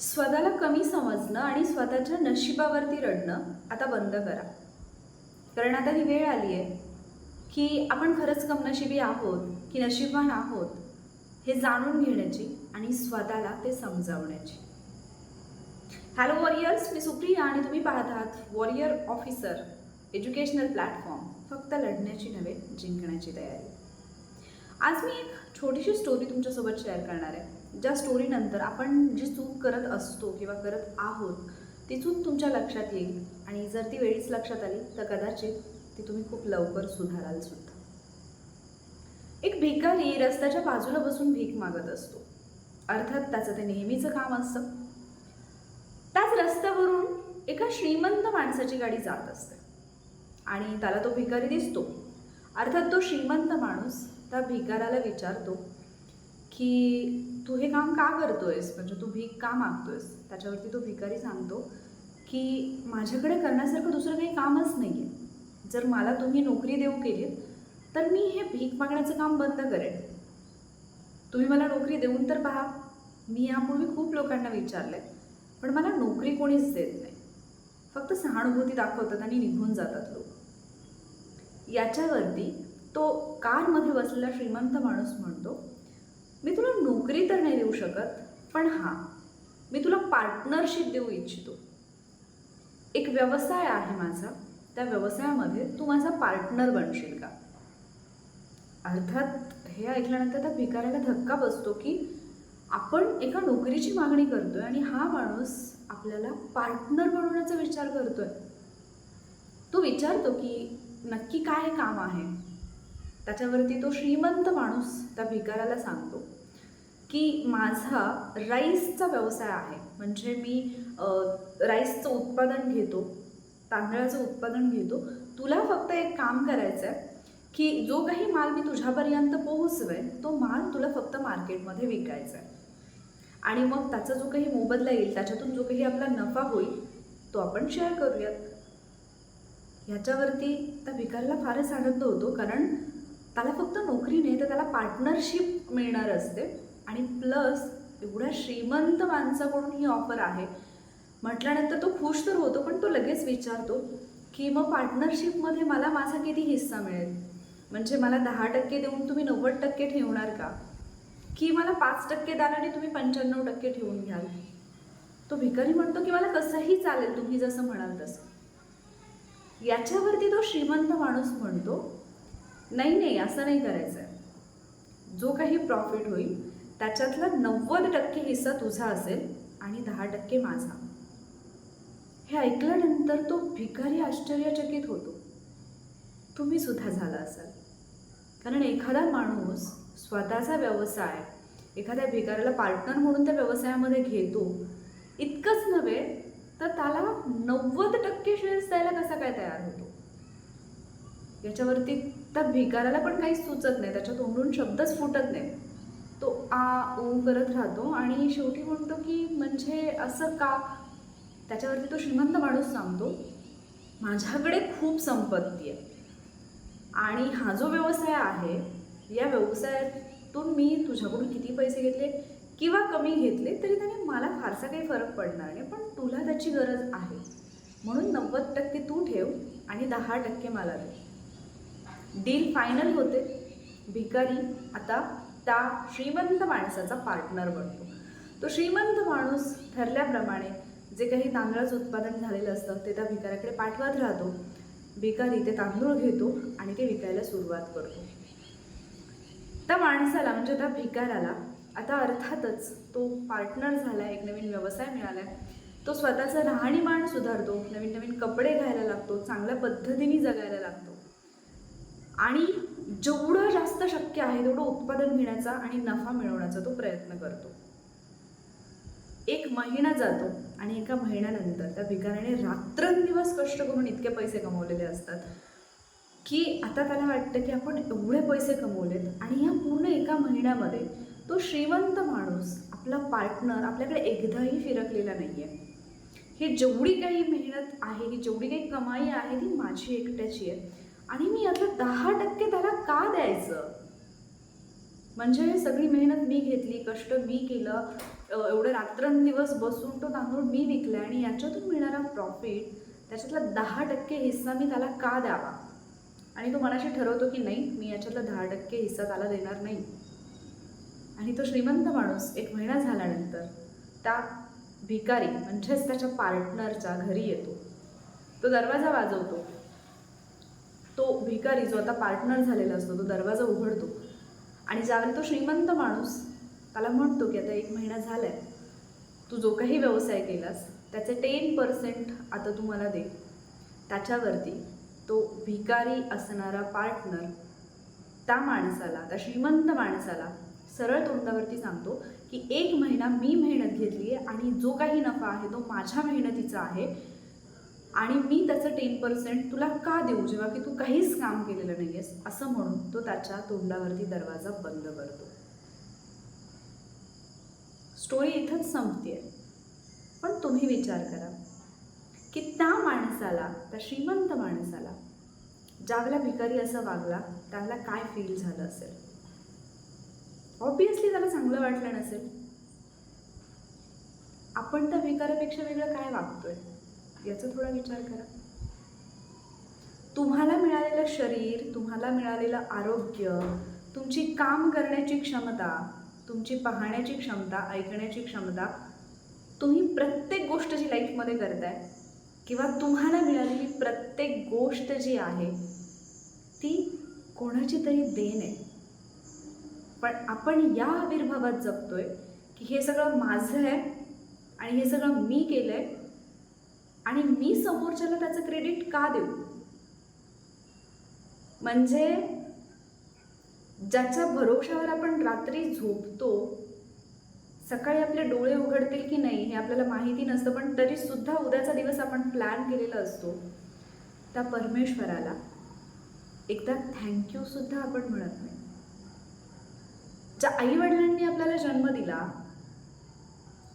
स्वतःला कमी समजणं आणि स्वतःच्या नशिबावरती रडणं आता बंद करा. कारण आता ही वेळ आली आहे की आपण खरंच कमनशिबी आहोत की नशीबवान आहोत हे जाणून घेण्याची आणि स्वतःला ते समजावण्याची. हॅलो वॉरियर्स मी सुप्रिया आणि तुम्ही पाहत आहात वॉरियर ऑफिसर एज्युकेशनल प्लॅटफॉर्म फक्त लढण्याची नव्हे जिंकण्याची तयारी. आज मी एक छोटीशी स्टोरी तुमच्यासोबत शेअर करणार आहे. ज्या स्टोरीनंतर आपण जी चूक करत असतो किंवा करत आहोत ती चूक तुमच्या लक्षात येईल. आणि जर ती वेळीच लक्षात आली तर कदाचित ती तुम्ही खूप लवकर सुधाराल सुद्धा. एक भिकारी रस्त्याच्या बाजूला बसून भीक मागत असतो. अर्थात त्याचं ते नेहमीचं काम असतं. त्याच रस्त्यावरून एका श्रीमंत माणसाची गाडी जात असते. आणि त्याला तो भिकारी दिसतो. अर्थात तो श्रीमंत माणूस त्या भिकाराला विचारतो की तू हे काम का करतोयस? म्हणजे तू भीक का मागतोयस? त्याच्यावरती तो भिकारी सांगतो की माझ्याकडे करण्यासारखं दुसरं काही कामच नाही आहे जर मला तुम्ही नोकरी देऊ केली तर मी हे भीक मागण्याचं काम बंद करेन. तुम्ही मला नोकरी देऊन तर पहा. मी यापूर्वी खूप लोकांना विचारलं आहे पण मला नोकरी कोणीच देत नाही. फक्त सहानुभूती दाखवतात आणि निघून जातात लोक. याच्यावरती तो कारमध्ये बसलेला श्रीमंत माणूस म्हणतो मी तुला नोकरी तर नाही देऊ शकत पण हां मी तुला पार्टनरशिप देऊ इच्छितो. एक व्यवसाय आहे माझा त्या व्यवसायामध्ये तू माझा पार्टनर बनशील का? अर्थात हे ऐकल्यानंतर त्या भिकाऱ्याला धक्का बसतो की आपण एका नोकरीची मागणी करतोय आणि हा माणूस आपल्याला पार्टनर बनवण्याचा विचार करतोय. तो विचारतो की नक्की काय काम आहे? त्याच्यावरती तो श्रीमंत माणूस त्या भिकाराला सांगतो की माझा राईसचा व्यवसाय आहे. म्हणजे मी राईसचं उत्पादन घेतो तांदळाचं उत्पादन घेतो. तुला फक्त एक काम करायचं आहे की जो काही माल मी तुझ्यापर्यंत पोहोचवेन तो माल तुला फक्त मार्केटमध्ये विकायचा आहे आणि मग त्याचा जो काही मोबदला येईल त्याच्यातून जो काही आपला नफा होईल तो आपण शेअर करूयात. ह्याच्यावरती त्या भिकारला फारच आनंद होतो. कारण त्याला फक्त नोकरी नाही तर त्याला पार्टनरशिप मिळणार असते. आणि प्लस एवढ्या श्रीमंत माणसाकडून ही ऑफर आहे. म्हटल्यानंतर तो खुश तर होतो पण तो लगेच विचारतो की मग पार्टनरशिपमध्ये मला माझा किती हिस्सा मिळेल? म्हणजे मला दहा टक्के देऊन तुम्ही नव्वद टक्के ठेवणार का? की मला पाच टक्के द्याल आणि तुम्ही पंच्याण्णव टक्के ठेवून घ्याल? तो भिकारी म्हणतो की मला कसंही चालेल तुम्ही जसं म्हणाल तसं. याच्यावरती तो श्रीमंत माणूस म्हणतो नाही नाही असं नाही करायचं आहे जो काही प्रॉफिट होईल त्याच्यातला नव्वद टक्के हिस्सा तुझा असेल आणि दहा टक्के माझा. हे ऐकल्यानंतर तो भिकारी आश्चर्यचकित होतो. तुम्ही सुद्धा झाला असाल. कारण एखादा माणूस स्वतःचा व्यवसाय एखाद्या भिकाऱ्याला पार्टनर म्हणून त्या व्यवसायामध्ये घेतो इतकंच नव्हे तर त्याला नव्वद टक्के शेअर्स द्यायला कसा काय तयार होतो? याच्यावरती त्या भिकाऱ्याला पण काहीच सुचत नाही त्याच्या तोंडून शब्दच फुटत नाही. तो आ ऊ करत राहतो आणि शेवटी म्हणतो की म्हणजे असं का? त्याच्यावरती तो श्रीमंत माणूस सांगतो माझ्याकडे खूप संपत्ती आहे आणि हा जो व्यवसाय आहे या व्यवसायातून मी तुझ्याकडून किती पैसे घेतले किंवा कमी घेतले तरी त्याने मला फारसा काही फरक पडणार नाही पण तुला त्याची गरज आहे. म्हणून नव्वद टक्के तू ठेव आणि दहा टक्के मला दे. डील फायनल होते. भिकारी आता त्या श्रीमंत माणसाचा पार्टनर बनतो. तो श्रीमंत माणूस ठरल्याप्रमाणे जे काही तांदळाचं उत्पादन झालेलं असतं ते त्या भिकाऱ्याकडे पाठवत राहतो. भिकारी ते तांदूळ घेतो आणि ते विकायला सुरुवात करतो. त्या माणसाला म्हणजे त्या भिकाऱ्याला आता अर्थातच तो पार्टनर झाला एक नवीन व्यवसाय मिळाला तो स्वतःचं राहणीमान सुधारतो नवीन नवीन कपडे घ्यायला लागतो चांगल्या पद्धतीने जगायला लागतो. आणि जेवढं जास्त शक्य आहे तेवढं उत्पादन घेण्याचा आणि नफा मिळवण्याचा तो प्रयत्न करतो. एक महिना जातो आणि एका महिन्यानंतर त्या भिकाऱ्याने रात्रंदिवस कष्ट करून इतके पैसे कमवलेले असतात की आता त्याला वाटतं की आपण एवढे पैसे कमवलेत आणि ह्या पूर्ण एका महिन्यामध्ये तो श्रीमंत माणूस आपला पार्टनर आपल्याकडे एकदाही फिरकलेला नाही आहे हे जेवढी काही मेहनत आहे ही जेवढी काही कमाई आहे ती माझी एकट्याची आहे. आणि मी आता दहा टक्के त्याला का द्यायचं? म्हणजे सगळी मेहनत मी घेतली कष्ट मी केलं एवढं रात्रंदिवस बसून तो तांदूळ मी विकला आणि याच्यातून मिळणारा प्रॉफिट त्याच्यातला दहा टक्के हिस्सा मी त्याला का द्यावा? आणि तो मनाशी ठरवतो की नाही मी याच्यातला दहा टक्के हिस्सा त्याला देणार नाही. आणि तो श्रीमंत माणूस एक महिना झाल्यानंतर त्या भिकारी म्हणजेच त्याच्या पार्टनरच्या घरी येतो. तो दरवाजा वाजवतो. तो भिकारी जो आता पार्टनर झालेला असतो तो दरवाजा उघडतो. आणि ज्यावेळी तो श्रीमंत माणूस त्याला म्हणतो की आता एक महिना झालाय तू जो काही व्यवसाय केलास त्याचे टेन पर्सेंट आता तू मला दे. त्याच्यावरती तो भिकारी असणारा पार्टनर त्या माणसाला त्या श्रीमंत माणसाला सरळ तोंडावरती सांगतो की एक महिना मी मेहनत घेतली आहे आणि जो काही नफा आहे तो माझ्या मेहनतीचा आहे आणि मी त्याचं टेन पर्सेंट तुला का देऊ जेव्हा की तू काहीच काम केलेलं नाही आहेस असं म्हणून तो त्याच्या तोंडावरती दरवाजा बंद करतो. स्टोरी इथंच संपते पण तुम्ही विचार करा की त्या माणसाला त्या श्रीमंत माणसाला ज्यावेळेला भिकारी असा वागला त्याला काय फील झालं असेल? ऑब्विसली त्याला चांगलं वाटलं नसेल. आपण त्या भिकाऱ्यापेक्षा वेगळं काय वागतोय? याचा थोडा विचार करा. तुम्हाला मिळालेलं शरीर तुम्हाला मिळालेलं आरोग्य तुमची काम करण्याची क्षमता तुमची पाहण्याची क्षमता ऐकण्याची क्षमता तुम्ही प्रत्येक गोष्ट जी लाईफमध्ये करताय किंवा तुम्हाला मिळालेली प्रत्येक गोष्ट जी आहे ती कोणाची तरी देण आहे. पण आपण या आविर्भावात जगतोय की हे सगळं माझं आहे आणि हे सगळं मी केलं आहे आणि मी समोरच्याला त्याचं क्रेडिट का देऊ? म्हणजे ज्याच्या भरोशावर आपण रात्री झोपतो सकाळी आपले डोळे उघडतील की नाही हे आपल्याला माहिती नसतं पण तरीसुद्धा उद्याचा दिवस आपण प्लॅन केलेला असतो त्या परमेश्वराला. एकदा थँक्यूसुद्धा आपण म्हणत नाही. ज्या आईवडिलांनी आपल्याला जन्म दिला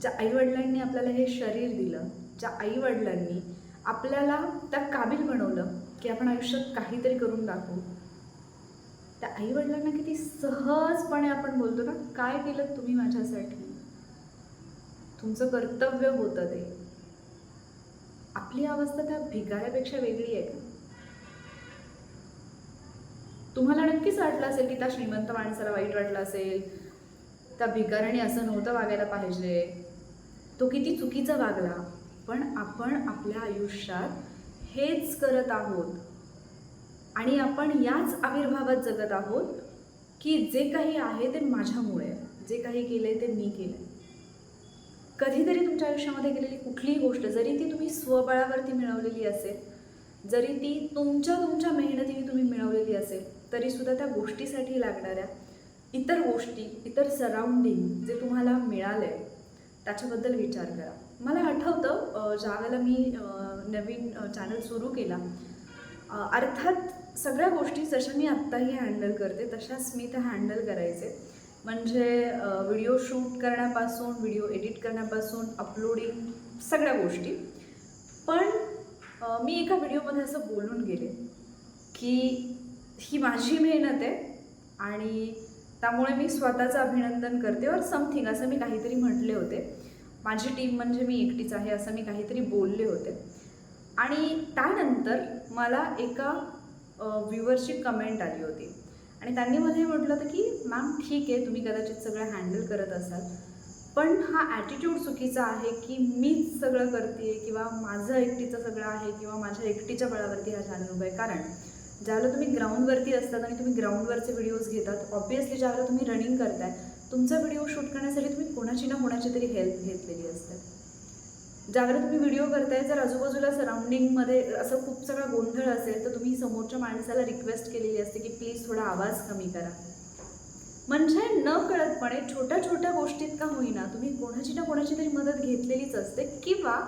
ज्या आईवडिलांनी आपल्याला हे शरीर दिलं ज्या आईवडिलांनी आपल्याला त्या काबिल बनवलं की आपण आयुष्यात काहीतरी करून दाखवू. त्या आईवडिलांना किती सहजपणे आपण बोलतो ना काय केलं तुम्ही माझ्यासाठी? तुमचं कर्तव्य होतं ते. आपली अवस्था त्या भिकाऱ्यापेक्षा वेगळी आहे का? तुम्हाला नक्कीच वाटलं असेल की त्या श्रीमंत माणसाला वाईट वाटलं असेल. त्या भिकाऱ्याने असं नव्हतं वागायला पाहिजे. तो किती चुकीचा वागला. पण आपण आपल्या आयुष्यात हेच करत आहोत. आणि आपण याच आविर्भावात जगत आहोत की जे काही आहे ते माझ्यामुळे जे काही केलं आहे ते मी केलं आहे कधीतरी तुमच्या आयुष्यामध्ये गेलेली कुठलीही गोष्ट जरी ती तुम्ही स्वबळावरती मिळवलेली असेल जरी ती तुमच्या तुमच्या मेहनतीने तुम्ही मिळवलेली असेल तरीसुद्धा त्या गोष्टीसाठी लागणाऱ्या इतर गोष्टी इतर सराउंडिंग जे तुम्हाला मिळालं आहे त्याच्याबद्दल विचार करा. मला आठवतं ज्या वेळेला मी नवीन चॅनल सुरू केला अर्थात सगळ्या गोष्टी जशा मी आत्ताही हँडल करते तशाच मी त्या हँडल करायचे. म्हणजे व्हिडिओ शूट करण्यापासून व्हिडिओ एडिट करण्यापासून अपलोडिंग सगळ्या गोष्टी. पण मी एका व्हिडिओमध्ये असं बोलून गेले की ही माझी मेहनत आहे आणि त्यामुळे मी स्वतःचं अभिनंदन करते और समथिंग असं मी काहीतरी म्हटले होते. माझी टीम म्हणजे मी एकटीच आहे असं मी काहीतरी बोलले होते. आणि त्यानंतर मला एका व्ह्युअरची कमेंट आली होती. आणि त्यांनी मला हे म्हटलं होतं की मॅम ठीक आहे तुम्ही कदाचित सगळं हँडल करत असाल. पण हा ॲटिट्यूड चुकीचा आहे की मीच सगळं करते किंवा माझं एकटीचं सगळं आहे किंवा माझ्या एकटीच्या बळावरती हा चॅनल उभा आहे. कारण ज्यावेळेला तुम्ही ग्राउंडवरती असतात आणि तुम्ही ग्राउंडवरचे व्हिडिओज घेतात ऑब्वियसली ज्यावेळेला तुम्ही रनिंग करताय तुमचा व्हिडिओ शूट करण्यासाठी तुम्ही कोणाची ना कोणाची तरी हेल्प घेतलेली असते. ज्यावेळेला तुम्ही व्हिडिओ करताय जर आजूबाजूला सराउंडिंगमध्ये असं खूप सगळा गोंधळ असेल तर तुम्ही समोरच्या माणसाला रिक्वेस्ट केलेली असते की प्लीज थोडा आवाज कमी करा. म्हणजे न कळतपणे छोट्या छोट्या गोष्टीत का होईना तुम्ही कोणाची ना कोणाची तरी मदत घेतलेलीच असते किंवा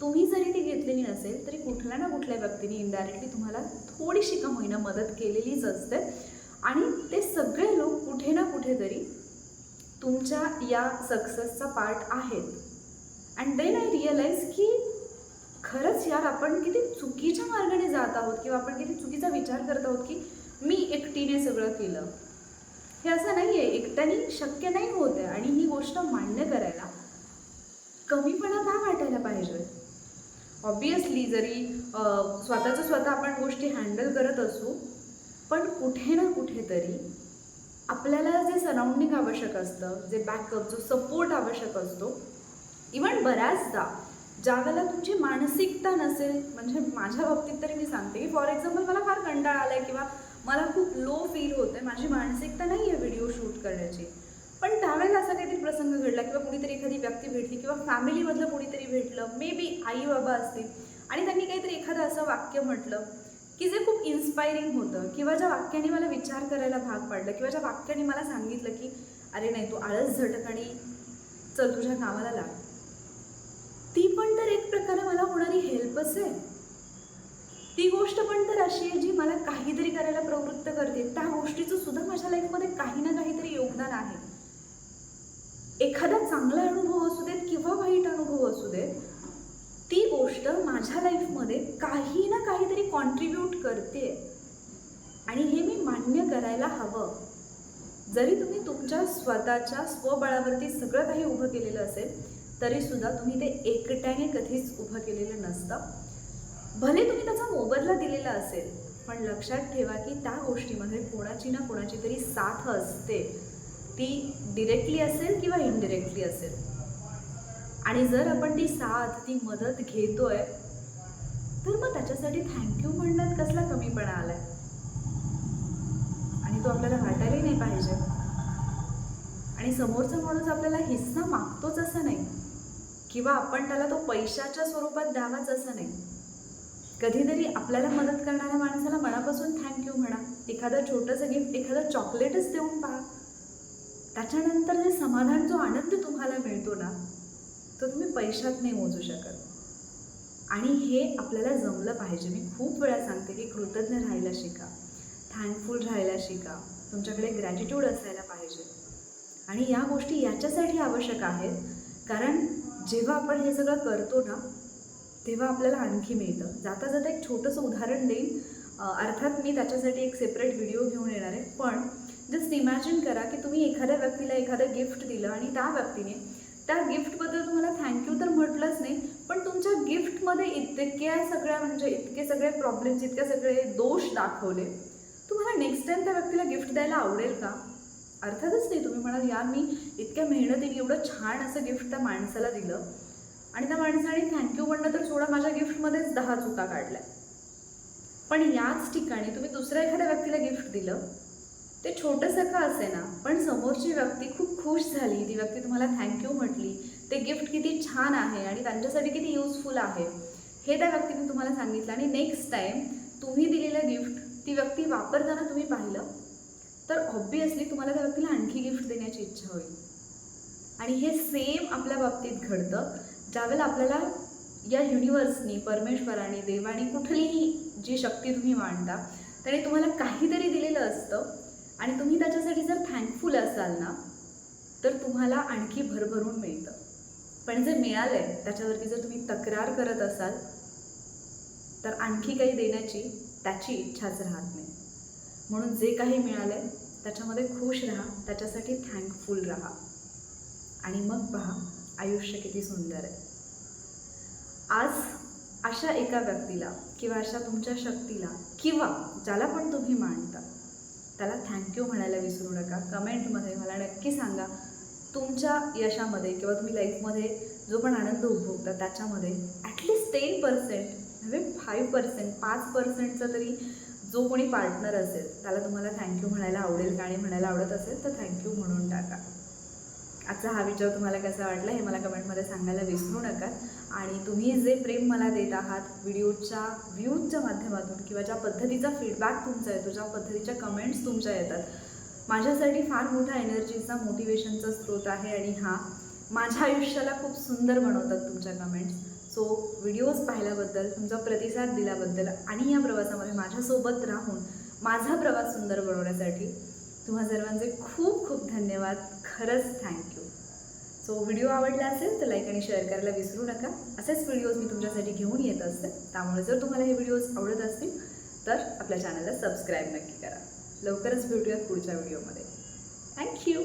तुम्ही जरी ती घेतलेली नसेल तरी कुठल्या ना कुठल्या व्यक्तीने इनडायरेक्टली तुम्हाला थोडीशी का होईना मदत केलेलीच असते. आणि ते सगळे लोक कुठे ना कुठेतरी तुमच्या या सक्सेसचा पार्ट आहेत. अँड देन आय रिअलाइज की खरंच यार आपण किती चुकीच्या मार्गाने जात आहोत किंवा आपण किती चुकीचा विचार करत आहोत की मी एकटीने सगळं केलं. हे असं नाही आहे एकट्याने शक्य नाही होत आहे. आणि ही गोष्ट मान्य करायला कमीपणा का वाटायला पाहिजे. ऑब्वियसली जरी स्वतःचं स्वतः आपण गोष्टी हँडल करत असू पण कुठे ना कुठेतरी आपल्याला जे सराउंडिंग आवश्यक असतं जे बॅकअप जो सपोर्ट आवश्यक असतो इवन बऱ्याचदा ज्या वेळेला तुमची मानसिकता नसेल म्हणजे माझ्या बाबतीत तरी मी सांगते की फॉर एक्झाम्पल मला फार कंटाळा आला आहे किंवा मला खूप लो फील होतं आहे माझी मानसिकता नाही आहे व्हिडिओ शूट करण्याची. पण त्यावेळेला असा काहीतरी प्रसंग घडला किंवा कुणीतरी एखादी व्यक्ती भेटली किंवा फॅमिलीमधलं कुणीतरी भेटलं मे बी आई बाबा असतील आणि त्यांनी काहीतरी एखादं असं वाक्य म्हटलं की जे खूप इन्स्पायरिंग होतं. किंवा ज्या वाक्याने मला विचार करायला भाग पाडलं किंवा ज्या वाक्याने मला सांगितलं की अरे नाही तू आळस झटक आणि चल तुझ्या कामाला लाग. ती पण तर एक प्रकारे मला होणारी हेल्पच आहे. ती गोष्ट पण तर अशी आहे जी मला काहीतरी करायला प्रवृत्त करते. त्या गोष्टीचं सुद्धा माझ्या लाईफमध्ये काही ना काहीतरी योगदान आहे. एखादा चांगला अनुभव असू देत किंवा वाईट अनुभव असू देत ती गोष्ट माझ्या लाईफमध्ये काही ना काहीतरी कॉन्ट्रीब्यूट करते. आणि हे मी मान्य करायला हवं. जरी तुम्ही तुमच्या स्वतःच्या स्वबळावरती सगळं काही उभं केलेलं असेल तरीसुद्धा तुम्ही ते एकट्याने कधीच उभं केलेलं नसतं. भले तुम्ही त्याचा मोबदला दिलेला असेल पण लक्षात ठेवा की त्या गोष्टीमध्ये कोणाची ना कोणाची तरी साथ असते. ती डिरेक्टली असेल किंवा इनडिरेक्टली असेल. आणि जर आपण ती साथ ती मदत घेतोय तर मग त्याच्यासाठी थँक्यू म्हणण्यात कसला कमीपणा आलाय? आणि तो आपल्याला वाटायलाही नाही पाहिजे. आणि समोरचा माणूस आपल्याला हिस्सा मागतोच असं नाही. किंवा आपण त्याला तो पैशाच्या स्वरूपात द्यावाच असं नाही. कधीतरी आपल्याला मदत करणाऱ्या माणसाला मनापासून थँक्यू म्हणा. एखादं छोटंसं गिफ्ट एखादं चॉकलेटच देऊन पहा. त्याच्यानंतर जे समाधान जो आनंद तुम्हाला मिळतो ना तो तुम्ही पैशात नाही मोजू शकत. आणि हे आपल्याला जमलं पाहिजे. मी खूप वेळा सांगते की कृतज्ञ राहायला शिका. थँकफुल राहायला शिका. तुमच्याकडे ग्रॅटिट्यूड असायला पाहिजे. आणि या गोष्टी याच्यासाठी आवश्यक आहेत. कारण जेव्हा आपण हे सगळं करतो ना तेव्हा आपल्याला आणखी मिळतं. जाता जाता एक छोटंसं उदाहरण देईन. अर्थात मी त्याच्यासाठी एक सेपरेट व्हिडिओ घेऊन येणार आहे. पण जस्ट इमॅजिन करा की तुम्ही एखाद्या व्यक्तीला एखादं गिफ्ट दिलं आणि त्या व्यक्तीने त्या गिफ्टबद्दल तुम्हाला थँक्यू तर म्हटलंच नाही. पण तुमच्या गिफ्टमध्ये इतक्या सगळ्या म्हणजे इतके सगळे प्रॉब्लेम्स इतके सगळे दोष दाखवले. तुम्हाला नेक्स्ट टाइम त्या व्यक्तीला गिफ्ट द्यायला आवडेल का? अर्थातच नाही. तुम्ही म्हणाल यार मी इतक्या मेहनतीने एवढं छान असं गिफ्ट त्या माणसाला दिलं आणि त्या माणसाने थँक्यू म्हणणं तर सोडा माझ्या गिफ्टमध्येच दहा चुका काढल्या. पण याच ठिकाणी तुम्ही दुसऱ्या एखाद्या व्यक्तीला गिफ्ट दिलं ते छोटंसं का असे ना पण समोरची व्यक्ती खूप खुश झाली. ती व्यक्ती तुम्हाला थँक्यू म्हटली. ते गिफ्ट किती छान आहे आणि त्यांच्यासाठी किती युजफुल आहे हे त्या व्यक्तीने तुम्हाला सांगितलं. आणि नेक्स्ट टाईम तुम्ही दिलेलं गिफ्ट ती व्यक्ती वापरताना तुम्ही पाहिलं तर ऑब्वियसली तुम्हाला त्या व्यक्तीला आणखी गिफ्ट देण्याची इच्छा होईल. आणि हे सेम आपल्या बाबतीत घडतं ज्यावेळेला आपल्याला या युनिवर्सनी परमेश्वराने देवाने कुठलीही जी शक्ती तुम्ही मांडता त्याने तुम्हाला काहीतरी दिलेलं असतं आणि तुम्ही त्याच्यासाठी जर थँकफुल असाल ना तर तुम्हाला आणखी भरभरून मिळतं. पण जे मिळालं आहे त्याच्यावरती जर तुम्ही तक्रार करत असाल तर आणखी काही देण्याची त्याची इच्छाच राहत नाही. म्हणून जे काही मिळालं आहे त्याच्यामध्ये खुश राहा त्याच्यासाठी थँकफुल राहा. आणि मग पहा आयुष्य किती सुंदर आहे. आज अशा एका व्यक्तीला किंवा अशा तुमच्या शक्तीला किंवा ज्याला पण तुम्ही मांडता त्याला थँक्यू म्हणायला विसरू नका. कमेंटमध्ये मला नक्की सांगा. तुमच्या यशामध्ये किंवा तुम्ही लाईफमध्ये जो पण आनंद उपभोगता त्याच्यामध्ये ॲटलिस्ट टेन पर्सेंट नव्हे फाईव्ह पर्सेंट पाच पर्सेंटचा तरी जो कोणी पार्टनर असेल त्याला तुम्हाला थँक्यू म्हणायला आवडेल गाणी म्हणायला आवडत असेल तर थँक्यू म्हणून टाका. आजचा हा विचार तुम्हाला कसा वाटला हे मला कमेंटमध्ये सांगायला विसरू नका. आणि तुम्ही जे प्रेम मला देत आहात व्हिडिओच्या व्ह्यूजच्या माध्यमातून किंवा ज्या पद्धतीचा फीडबॅक तुमचा येतो ज्या पद्धतीच्या कमेंट्स तुमच्या येतात माझ्यासाठी फार मोठा एनर्जीचा मोटिवेशनचा स्रोत आहे आणि हा माझ्या आयुष्याला खूप सुंदर बनवतात तुमच्या कमेंट्स सो व्हिडिओज पाहिल्याबद्दल तुमचा प्रतिसाद दिल्याबद्दल आणि या प्रवासामध्ये माझ्यासोबत राहून माझा प्रवास सुंदर बनवण्यासाठी तुम्हा सर्वांचे खूप खूप धन्यवाद. खरंच थँक्यू सो व्हिडिओ आवडला असेल तर लाईक आणि शेअर करायला विसरू नका. असेच व्हिडिओज मी तुमच्यासाठी घेऊन येत असते. त्यामुळे जर तुम्हाला हे व्हिडिओज आवडत असतील तर आपल्या चॅनलला सबस्क्राईब नक्की करा. लवकरच भेटूयात पुढच्या व्हिडिओमध्ये. थँक्यू